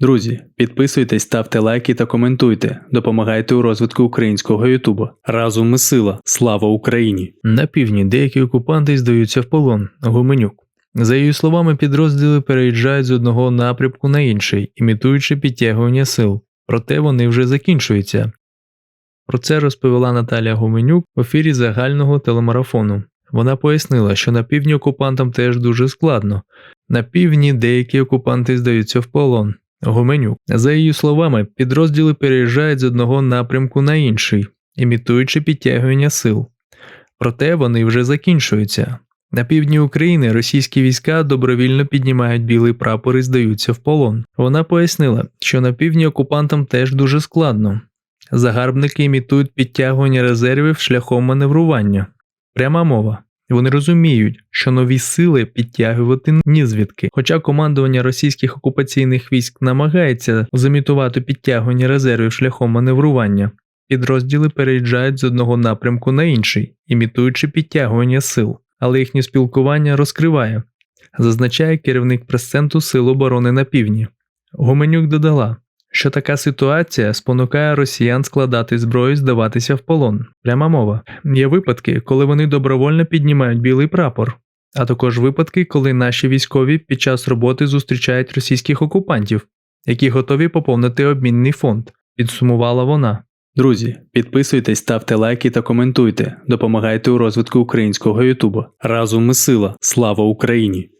Друзі, підписуйтесь, ставте лайки та коментуйте. Допомагайте у розвитку українського Ютуба. Разом ми сила. Слава Україні! На півдні деякі окупанти здаються в полон. Гуменюк. За її словами, підрозділи переїжджають з одного напрямку на інший, імітуючи підтягування сил. Проте вони вже закінчуються. Про це розповіла Наталія Гуменюк в ефірі загального телемарафону. Вона пояснила, що на півдні окупантам теж дуже складно. На півдні деякі окупанти здаються в полон. Гуменюк. За її словами, підрозділи переїжджають з одного напрямку на інший, імітуючи підтягування сил. Проте вони вже закінчуються. На півдні України російські війська добровільно піднімають білий прапор і здаються в полон. Вона пояснила, що на півдні окупантам теж дуже складно. Загарбники імітують підтягування резервів шляхом маневрування. Пряма мова. Вони розуміють, що нові сили підтягувати ні звідки. Хоча командування російських окупаційних військ намагається зимітувати підтягування резервів шляхом маневрування, підрозділи переїжджають з одного напрямку на інший, імітуючи підтягування сил, але їхнє спілкування розкриває, зазначає керівник прес-центру Сил оборони на півдні. Гуменюк додала, що така ситуація спонукає росіян складати зброю і здаватися в полон. Пряма мова. Є випадки, коли вони добровольно піднімають білий прапор, а також випадки, коли наші військові під час роботи зустрічають російських окупантів, які готові поповнити обмінний фонд, підсумувала вона. Друзі, підписуйтесь, ставте лайки та коментуйте. Допомагайте у розвитку українського Ютуба. Разом ми сила. Слава Україні!